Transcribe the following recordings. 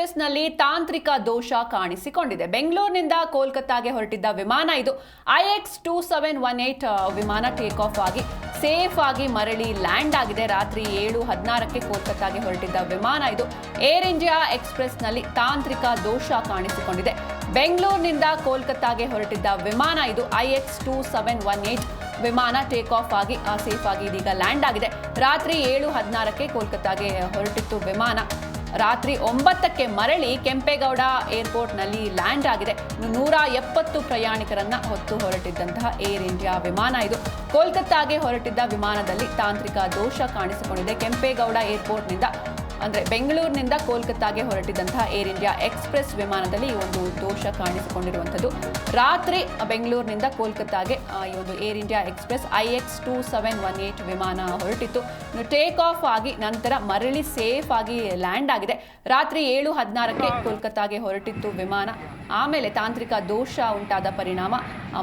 ಎಕ್ಸ್ಪ್ರೆಸ್ನಲ್ಲಿ ತಾಂತ್ರಿಕ ದೋಷ ಕಾಣಿಸಿಕೊಂಡಿದೆ. ಬೆಂಗಳೂರಿನಿಂದ ಕೋಲ್ಕತ್ತಾಗೆ ಹೊರಟಿದ್ದ ವಿಮಾನ ಇದು IX two seven one eight ವಿಮಾನ ಟೇಕ್ ಆಫ್ ಆಗಿ ಸೇಫ್ ಆಗಿ ಮರಳಿ ಲ್ಯಾಂಡ್ ಆಗಿದೆ. ರಾತ್ರಿ ಏಳು ಹದಿನಾರಕ್ಕೆ ಕೋಲ್ಕತ್ತಾಗೆ ಹೊರಟಿದ್ದ ವಿಮಾನ ಇದು ಏರ್ ಇಂಡಿಯಾ ಎಕ್ಸ್ಪ್ರೆಸ್ನಲ್ಲಿ ತಾಂತ್ರಿಕ ದೋಷ ಕಾಣಿಸಿಕೊಂಡಿದೆ. ಬೆಂಗಳೂರಿನಿಂದ ಕೋಲ್ಕತ್ತಾಗೆ ಹೊರಟಿದ್ದ ವಿಮಾನ ಇದು IX two seven one eight, ವಿಮಾನ ಟೇಕ್ ಆಫ್ ಆಗಿ ಸೇಫ್ ಆಗಿ ಇದೀಗ ಲ್ಯಾಂಡ್ ಆಗಿದೆ. ರಾತ್ರಿ ಏಳು ಹದಿನಾರಕ್ಕೆ ಕೋಲ್ಕತ್ತಾಗೆ ಹೊರಟಿತ್ತು ವಿಮಾನ. ರಾತ್ರಿ ಒಂಬತ್ತಕ್ಕೆ ಮರಳಿ ಕೆಂಪೇಗೌಡ ಏರ್ಪೋರ್ಟ್ನಲ್ಲಿ ಲ್ಯಾಂಡ್ ಆಗಿದೆ. ನೂರ ಎಪ್ಪತ್ತು ಪ್ರಯಾಣಿಕರನ್ನ ಹೊತ್ತು ಹೊರಟಿದ್ದಂತಹ ಏರ್ ಇಂಡಿಯಾ ವಿಮಾನ ಇದು. ಕೋಲ್ಕತ್ತಾಗೆ ಹೊರಟಿದ್ದ ವಿಮಾನದಲ್ಲಿ ತಾಂತ್ರಿಕ ದೋಷ ಕಾಣಿಸಿಕೊಂಡಿದೆ. ಕೆಂಪೇಗೌಡ ಏರ್ಪೋರ್ಟ್ನಿಂದ ಅಂದರೆ ಬೆಂಗಳೂರಿನಿಂದ ಕೋಲ್ಕತ್ತಾಗೆ ಹೊರಟಿದ್ದಂತಹ ಏರ್ ಇಂಡಿಯಾ ಎಕ್ಸ್ಪ್ರೆಸ್ ವಿಮಾನದಲ್ಲಿ ಈ ಒಂದು ದೋಷ ಕಾಣಿಸಿಕೊಂಡಿರುವಂಥದ್ದು. ರಾತ್ರಿ ಬೆಂಗಳೂರಿನಿಂದ ಕೋಲ್ಕತ್ತಾಗೆ ಈ ಒಂದು Air India Express I X two seven one eight ವಿಮಾನ ಹೊರಟಿತ್ತು. ಟೇಕ್ ಆಫ್ ಆಗಿ ನಂತರ ಮರಳಿ ಸೇಫ್ ಆಗಿ ಲ್ಯಾಂಡ್ ಆಗಿದೆ. ರಾತ್ರಿ ಏಳು ಹದಿನಾರಕ್ಕೆ ಕೋಲ್ಕತ್ತಾಗೆ ಹೊರಟಿತ್ತು ವಿಮಾನ. ಆಮೇಲೆ ತಾಂತ್ರಿಕ ದೋಷ ಉಂಟಾದ ಪರಿಣಾಮ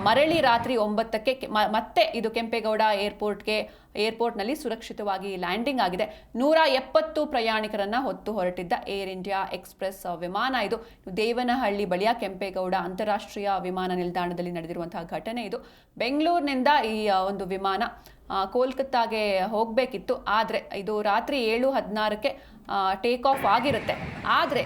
ಮರಳಿ ರಾತ್ರಿ ಒಂಬತ್ತಕ್ಕೆ ಮತ್ತೆ ಇದು ಕೆಂಪೇಗೌಡ ಏರ್ಪೋರ್ಟ್ಗೆ, ಏರ್ಪೋರ್ಟ್ನಲ್ಲಿ ಸುರಕ್ಷಿತವಾಗಿ ಲ್ಯಾಂಡಿಂಗ್ ಆಗಿದೆ. ನೂರ ಎಪ್ಪತ್ತು ಪ್ರಯಾಣಿಕರನ್ನ ಹೊತ್ತು ಹೊರಟಿದ್ದ ಏರ್ ಇಂಡಿಯಾ ಎಕ್ಸ್ಪ್ರೆಸ್ ವಿಮಾನ. ಇದು ದೇವನಹಳ್ಳಿ ಬಳಿಯ ಕೆಂಪೇಗೌಡ ಅಂತಾರಾಷ್ಟ್ರೀಯ ವಿಮಾನ ನಿಲ್ದಾಣದಲ್ಲಿ ನಡೆದಿರುವಂತಹ ಘಟನೆ. ಇದು ಬೆಂಗಳೂರಿನಿಂದ ಈ ಒಂದು ವಿಮಾನ ಕೋಲ್ಕತ್ತಾಗೆ ಹೋಗಬೇಕಿತ್ತು. ಆದರೆ ಇದು ರಾತ್ರಿ ಏಳು ಹದಿನಾರಕ್ಕೆ ಟೇಕ್ ಆಫ್ ಆಗಿರುತ್ತೆ. ಆದರೆ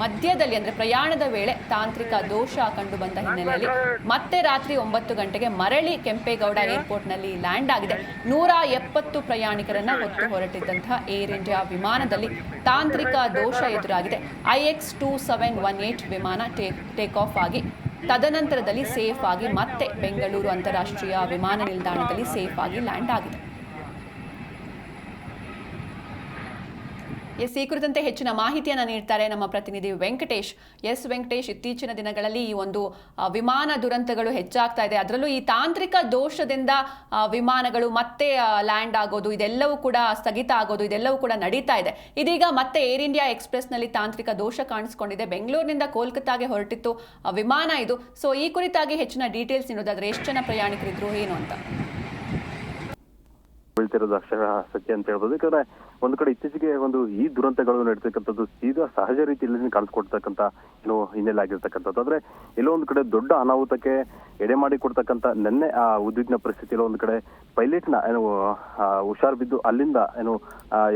ಮಧ್ಯದಲ್ಲಿ ಅಂದರೆ ಪ್ರಯಾಣದ ವೇಳೆ ತಾಂತ್ರಿಕ ದೋಷ ಕಂಡು ಬಂದ ಹಿನ್ನೆಲೆಯಲ್ಲಿ ಮತ್ತೆ ರಾತ್ರಿ ಒಂಬತ್ತು ಗಂಟೆಗೆ ಮರಳಿ ಕೆಂಪೇಗೌಡ ಏರ್ಪೋರ್ಟ್ನಲ್ಲಿ ಲ್ಯಾಂಡ್ ಆಗಿದೆ. ನೂರ ಎಪ್ಪತ್ತು ಪ್ರಯಾಣಿಕರನ್ನ ಹೊತ್ತು ಹೊರಟಿದ್ದಂತಹ ಏರ್ ಇಂಡಿಯಾ ವಿಮಾನದಲ್ಲಿ ತಾಂತ್ರಿಕ ದೋಷ ಎದುರಾಗಿದೆ. I X two seven one eight ವಿಮಾನ ಟೇಕ್ ಟೇಕ್ ಆಫ್ ಆಗಿ ತದನಂತರದಲ್ಲಿ ಸೇಫ್ ಆಗಿ ಮತ್ತೆ ಬೆಂಗಳೂರು ಅಂತಾರಾಷ್ಟ್ರೀಯ ವಿಮಾನ ನಿಲ್ದಾಣದಲ್ಲಿ ಸೇಫ್ ಆಗಿ ಲ್ಯಾಂಡ್ ಆಗಿದೆ. ಎಸ್ ಈ ಕುರಿತಂತೆ ಹೆಚ್ಚಿನ ಮಾಹಿತಿಯನ್ನು ನೀಡ್ತಾರೆ ನಮ್ಮ ಪ್ರತಿನಿಧಿ ವೆಂಕಟೇಶ್. ಎಸ್ ವೆಂಕಟೇಶ್, ಇತ್ತೀಚಿನ ದಿನಗಳಲ್ಲಿ ಈ ಒಂದು ವಿಮಾನ ದುರಂತಗಳು ಹೆಚ್ಚಾಗ್ತಾ ಇದೆ. ಅದರಲ್ಲೂ ಈ ತಾಂತ್ರಿಕ ದೋಷದಿಂದ ವಿಮಾನಗಳು ಮತ್ತೆ ಲ್ಯಾಂಡ್ ಆಗೋದು, ಇದೆಲ್ಲವೂ ಕೂಡ ಸ್ಥಗಿತ ಆಗೋದು, ಇದೆಲ್ಲವೂ ಕೂಡ ನಡೀತಾ ಇದೆ. ಇದೀಗ ಮತ್ತೆ ಏರ್ ಇಂಡಿಯಾ ಎಕ್ಸ್ಪ್ರೆಸ್ನಲ್ಲಿ ತಾಂತ್ರಿಕ ದೋಷ ಕಾಣಿಸ್ಕೊಂಡಿದೆ. ಬೆಂಗಳೂರಿನಿಂದ ಕೋಲ್ಕತ್ತಾಗೆ ಹೊರಟಿತ್ತು ವಿಮಾನ ಇದು. ಸೊ, ಈ ಕುರಿತಾಗಿ ಹೆಚ್ಚಿನ ಡೀಟೇಲ್ಸ್ ನೀಡೋದಾದ್ರೆ ಎಷ್ಟು ಜನ ಪ್ರಯಾಣಿಕರಿದ್ರು, ಏನು ಅಂತ? ಬೀಳ್ತಿರೋದು ಅಕ್ಷರ ಸತ್ಯ ಅಂತ ಹೇಳ್ಬೋದು. ಯಾಕಂದ್ರೆ ಒಂದು ಕಡೆ ಇತ್ತೀಚೆಗೆ ಒಂದು ಈ ದುರಂತಗಳು ನಡೀತಕ್ಕಂಥದ್ದು ಸೀದಾ ಸಹಜ ರೀತಿಯಲ್ಲಿ ಕಾಣಿಸ್ಕೊಡ್ತಕ್ಕಂಥ ಏನು ಹಿನ್ನೆಲೆ ಆಗಿರ್ತಕ್ಕಂಥದ್ದು. ಆದ್ರೆ ಎಲ್ಲೋ ಒಂದು ಕಡೆ ದೊಡ್ಡ ಅನಾಹುತಕ್ಕೆ ಎಡೆ ಮಾಡಿ ಕೊಡ್ತಕ್ಕಂಥ ನಿನ್ನೆ ಆ ಉದ್ವಿಗ್ನ ಪರಿಸ್ಥಿತಿಯಲ್ಲಿ ಒಂದು ಕಡೆ ಪೈಲಟ್ನ ಏನು ಹುಷಾರ್ ಬಿದ್ದು ಅಲ್ಲಿಂದ ಏನು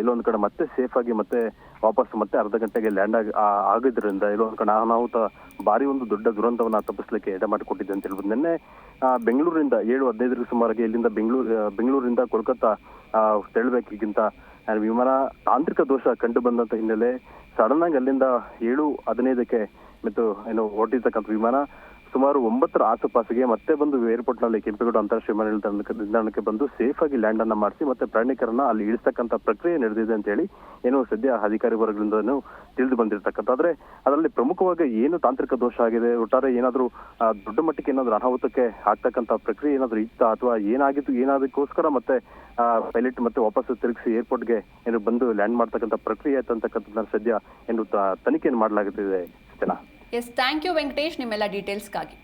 ಎಲ್ಲೋ ಕಡೆ ಮತ್ತೆ ಸೇಫ್ ಆಗಿ ಮತ್ತೆ ವಾಪಸ್ ಮತ್ತೆ ಅರ್ಧ ಗಂಟೆಗೆ ಲ್ಯಾಂಡ್ ಆಗಿ ಆಗಿದ್ರಿಂದ ಇಲ್ಲೊಂದು ಆ ಅನಾಹುತ ಭಾರಿ ಒಂದು ದೊಡ್ಡ ದುರಂತವನ್ನ ತಪ್ಪಿಸ್ಲಿಕ್ಕೆ ಎಡೆ ಮಾಡಿಕೊಟ್ಟಿದೆ ಅಂತ ಹೇಳ್ಬೋದು. ನಿನ್ನೆ ಬೆಂಗಳೂರಿಂದ ಏಳು ಹದಿನೈದರ ಸುಮಾರಿಗೆ ಇಲ್ಲಿಂದ ಬೆಂಗಳೂರು ಬೆಂಗಳೂರಿಂದ ಕೋಲ್ಕತ್ತಾ ತೆರಳಬೇಕಿಗಿಂತ ವಿಮಾನ ತಾಂತ್ರಿಕ ದೋಷ ಕಂಡು ಬಂದಂತ ಹಿನ್ನೆಲೆ ಸಡನ್ ಆಗಿ ಅಲ್ಲಿಂದ ಏಳು ಹದಿನೈದಕ್ಕೆ ಮತ್ತು ಏನು ಹೊರಟಿರ್ತಕ್ಕಂಥ ವಿಮಾನ ಸುಮಾರು ಒಂಬತ್ತರ ಆಸುಪಾಸಿಗೆ ಮತ್ತೆ ಬಂದು ಏರ್ಪೋರ್ಟ್ನಲ್ಲಿ ಕೆಂಪೇಗೌಡ ಅಂತಾರಾಷ್ಟ್ರೀಯ ವಿಮಾನ ನಿಲ್ದಾಣಕ್ಕೆ ಬಂದು ಸೇಫ್ ಆಗಿ ಲ್ಯಾಂಡ್ ಅನ್ನ ಮಾಡಿಸಿ ಮತ್ತೆ ಪ್ರಯಾಣಿಕರನ್ನ ಅಲ್ಲಿ ಇಳಿಸತಕ್ಕಂತ ಪ್ರಕ್ರಿಯೆ ನಡೆದಿದೆ ಅಂತ ಹೇಳಿ ಏನು ಸದ್ಯ ಅಧಿಕಾರಿ ವರ್ಗದಿಂದ ತಿಳಿದು ಬಂದಿರತಕ್ಕಂಥ ಆದ್ರೆ ಅದರಲ್ಲಿ ಪ್ರಮುಖವಾಗಿ ಏನು ತಾಂತ್ರಿಕ ದೋಷ ಆಗಿದೆ? ಒಟ್ಟಾರೆ ಏನಾದ್ರೂ ದೊಡ್ಡ ಮಟ್ಟಕ್ಕೆ ಏನಾದ್ರೂ ಅನಾಹುತಕ್ಕೆ ಆಗ್ತಕ್ಕಂಥ ಪ್ರಕ್ರಿಯೆ ಏನಾದ್ರೂ ಇತ್ತಾ ಅಥವಾ ಏನಾಗಿತ್ತು, ಏನಾದಕ್ಕೋಸ್ಕರ ಮತ್ತೆ ಪೈಲಟ್ ಮತ್ತೆ ವಾಪಸ್ ತಿರುಗಿಸಿ ಏರ್ಪೋರ್ಟ್ಗೆ ಏನು ಬಂದು ಲ್ಯಾಂಡ್ ಮಾಡ್ತಕ್ಕಂಥ ಪ್ರಕ್ರಿಯೆ ಅಂತಕ್ಕಂಥದ್ದನ್ನ ಸದ್ಯ ಏನು ತನಿಖೆಯನ್ನು ಮಾಡಲಾಗುತ್ತಿದೆ ಸತ್ಯನಾ? ಎಸ್ ಥ್ಯಾಂಕ್ ಯು ವೆಂಕಟೇಶ್ ನಿಮ್ಮೆಲ್ಲ ಡೀಟೇಲ್ಸ್ಗಾಗಿ